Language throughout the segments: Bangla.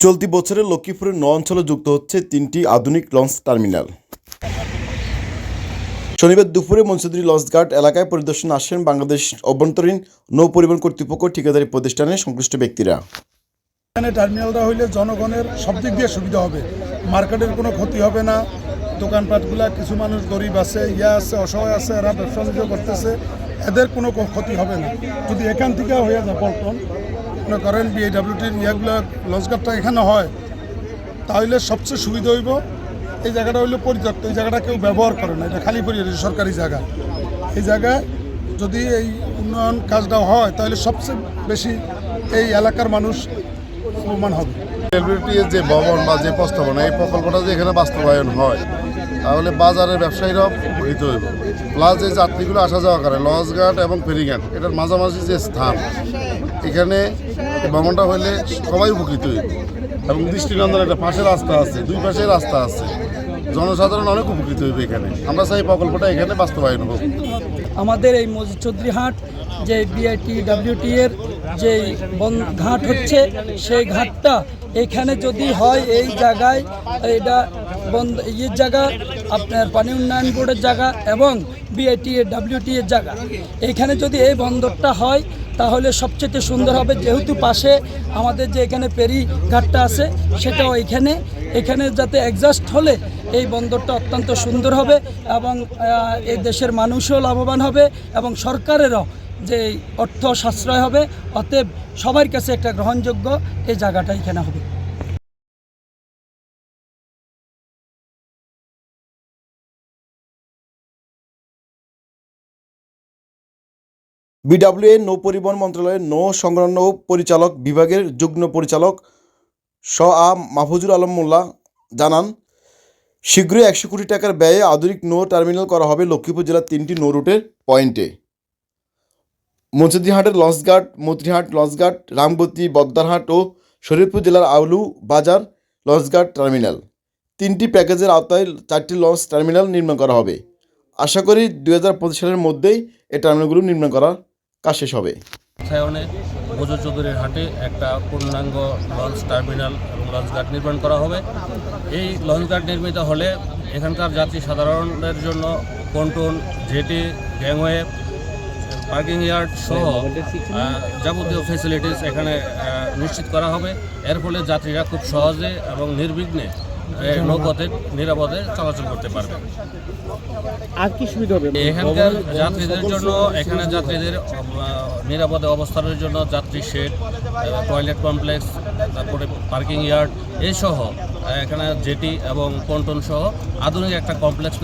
চলতি বছরে লক্ষ্মীপুরের ন অঞ্চলে যুক্ত হচ্ছে তিনটি আধুনিক লঞ্চ টার্মিনাল। শনিবার দুপুরে মনসুদ্রি লঞ্চঘাট এলাকায় পরিদর্শন আসেন বাংলাদেশ অভ্যন্তরীণ নৌ পরিবহন কর্তৃপক্ষ ঠিকাদারি প্রতিষ্ঠানের সংশ্লিষ্ট ব্যক্তিরা। এখানে টার্মিনালটা হইলে জনগণের সব দিক দিয়ে সুবিধা হবে। মার্কেটের কোনো ক্ষতি হবে না। দোকানপাটগুলা কিছু মানুষ গরিব আছে, ইয়া আছে, অসহায় আছে, এরা ব্যবসা করতেছে। এদের কোনো ক্ষতি হবে না। যদি এখান থেকে হয়ে যায় পল্টন মনে করেন বিএডাব্লিউটির ইয়াগুলো লঞ্চঘাটটা এখানে হয়, তাহলে সবচেয়ে সুবিধা হইব, এই জায়গাটা হইল পরিত্যক্ত, এই জায়গাটা কেউ ব্যবহার করে না, এটা খালি পড়ে সরকারি জায়গা। এই জায়গায় যদি এই উন্নয়ন কাজটা হয়, তাহলে সবচেয়ে বেশি এই এলাকার মানুষ প্রমাণ হবে। যে ভবন বা যে প্রস্তাবনা, এই প্রকল্পটা যে এখানে বাস্তবায়ন হয়, তাহলে বাজারের ব্যবসায়ীরাও উপকৃত হইব। প্লাস যে যাত্রীগুলো আসা যাওয়া করে লঞ্চঘাট এবং ফেরিঘাট, এটার মাঝামাঝি যে স্থান এখানে ভ্রমণটা হলে সবাই উপকৃত এবং দৃষ্টিনন্দন একটা পাশে রাস্তা আছে, দুই পাশে রাস্তা আছে। জনসাধারণ অনেক উপকৃত হইবে এখানে। আমরা চাই প্রকল্পটা এখানে বাস্তবায়ন হোক। আমাদের এই মসজিদ চৌধুরীহাট যে বিআইটি ডাব্লিউটি এর যে ঘাট হচ্ছে, সেই ঘাটটা এখানে যদি হয়, এই জায়গায় এটা বন্ধ ইয়ের জায়গা, আপনার পানি উন্নয়ন বোর্ডের জায়গা এবং বিআইটি এর ডাব্লিউটি এর জায়গা। এখানে যদি এই বন্দরটা হয় তাহলে সবচেয়ে সুন্দর হবে যেহেতু পাশে আমাদের যে এখানে পেরি ঘাটটা আছে, সেটাও এখানে। এখানে যাতে অ্যাডজাস্ট হলে এই বন্দরটা অত্যন্ত সুন্দর হবে এবং এই দেশের মানুষও লাভবান হবে এবং সরকারেরও যে অর্থ সাশ্রয় হবে, অতএব সবার কাছে একটা গ্রহণযোগ্য এই জায়গাটা এখানে হবে। বিডাব্লিউএ নৌ পরিবহন মন্ত্রণালয়ের নৌ সংলগ্ন পরিচালক বিভাগের যুগ্ম পরিচালক স আ মাহফুজুর আলম মোল্লা জানান, শীঘ্রই একশো কোটি টাকার ব্যয়ে আধুনিক নৌ টার্মিনাল করা হবে লক্ষ্মীপুর জেলার তিনটি নৌ রুটের পয়েন্টে। মঞ্চদিহাটের লঞ্চঘাট মন্ত্রীহাট লঞ্চঘাট রামগতি বদ্দারহাট ও শরীরপুর জেলার আউলু বাজার লঞ্চঘাট টার্মিনাল। তিনটি প্যাকেজের আওতায় চারটি লঞ্চ টার্মিনাল নির্মাণ করা হবে। আশা করি দু হাজার পঁচিশ সালের মধ্যেই এই টার্মিনালগুলো নির্মাণ করার কাজ শেষ হবে। মজুর চৌধুরীর হাটে একটা পূর্ণাঙ্গ লঞ্চ টার্মিনাল এবং লঞ্চ ঘাট নির্মাণ করা হবে। এই লঞ্চ ঘাট নির্মিত হলে এখানকার যাত্রী সাধারণের জন্য pontoon jetty, gangway, parking yard সহ যাবতীয় ফেসিলিটিস এখানে নিশ্চিত করা হবে। এর ফলে যাত্রীরা খুব সহজে এবং নির্বিঘ্নে নৌপথে নিরাপদে চলাচল করতে পারবে। আর কি সুবিধা হবে? এখানকার যাত্রীদের জন্য এখানে যাত্রীদের নিরাপদে অবস্থানের জন্য যাত্রী শেড টয়লেট কমপ্লেক্স তারপরে পার্কিং ইয়ার্ড এই সহ এখানে জেটি এবং পন্টন সহ আধুনিক একটা কমপ্লেক্স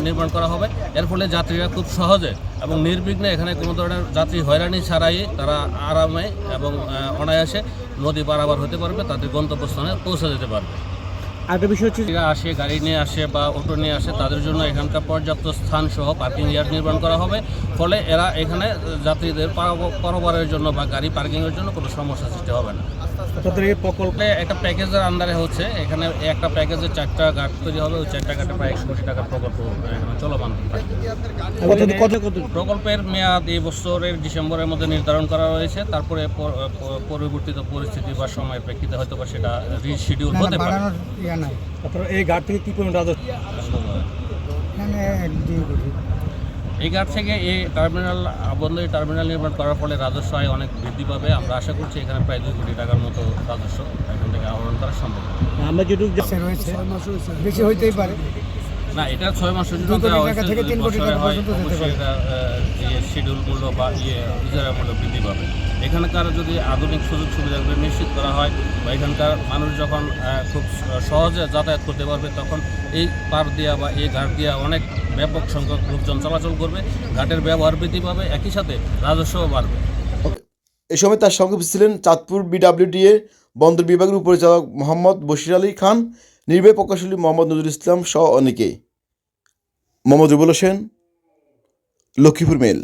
নির্মাণ- করা হবে। এর ফলে যাত্রীরা খুব সহজে এবং নির্বিঘ্নে এখানে কোনো ধরনের যাত্রী হয়রানি ছাড়াই তারা আরামে এবং অনায়াসে নদী পারাবার হতে পারবে তাদের গন্তব্যস্থানে পৌঁছে যেতে পারবে। আরেকটা বিষয় হচ্ছে যারা আসে, গাড়ি নিয়ে আসে বা অটো নিয়ে আসে, তাদের জন্য এখানকার পর্যাপ্ত স্থান সহ পার্কিং ইয়ার্ড নির্মাণ করা হবে। ফলে এরা এখানে যাত্রীদের পরবারের জন্য বা গাড়ি পার্কিংয়ের জন্য কোনো সমস্যা সৃষ্টি হবে না। প্রকল্প একটা প্যাকেজের আন্ডারে হচ্ছে এখানে একটা প্যাকেজে চারটা ঘাট তৈরি হবে ওই চারটা ঘাটে প্রায় একশো কোটি টাকার প্রকল্প চলমান। প্রকল্পের মেয়াদ এই বছরের ডিসেম্বরের মধ্যে নির্ধারণ করা রয়েছে তারপরে পরিবর্তিত পরিস্থিতি বা সময়ের প্রেক্ষিতে হয়তো বা সেটা রিশিডিউল হতে পারে। এই ঘাট থেকে কি পরিমাণ রাজস্ব এই ঘাট থেকে এই টার্মিনাল বন্দরী টার্মিনাল নির্মাণ করার ফলে রাজস্ব আয় অনেক বৃদ্ধি পাবে। আমরা আশা করছি এখানে প্রায় দুই কোটি টাকার মতো রাজস্ব এখান থেকে আহরণ করা সম্ভব আমরা যেটুকু বেশি হইতেই পারে। না এটা ছয় মাসের জন্য হয়। এটা আহ, ইয়ে শিডিউল মূল্য বা ইয়ে বৃদ্ধি পাবে। এখানকার যদি আধুনিক সুযোগ সুবিধাগুলো নিশ্চিত করা হয় বা এখানকার মানুষ যখন খুব সহজে যাতায়াত করতে পারবে, তখন এই পার দিয়া বা এই ঘাট দিয়া অনেক ব্যাপক সংখ্যক লোকজন চলাচল করবে, ঘাটের ব্যবহার বৃদ্ধি পাবে, একই সাথে রাজস্বও বাড়বে। এ সময় তার সঙ্গে ছিলেন চাঁদপুর বিডাব্লিউডিএ বন্দর বিভাগের উপপরিচালক মোহাম্মদ বশির আলী খান, নির্বাহী প্রকৌশলী মোহাম্মদ নজরুল ইসলাম সহ অনেকে। মোহাম্মদ রুবুল হোসেন, লক্ষ্মীপুর মেল।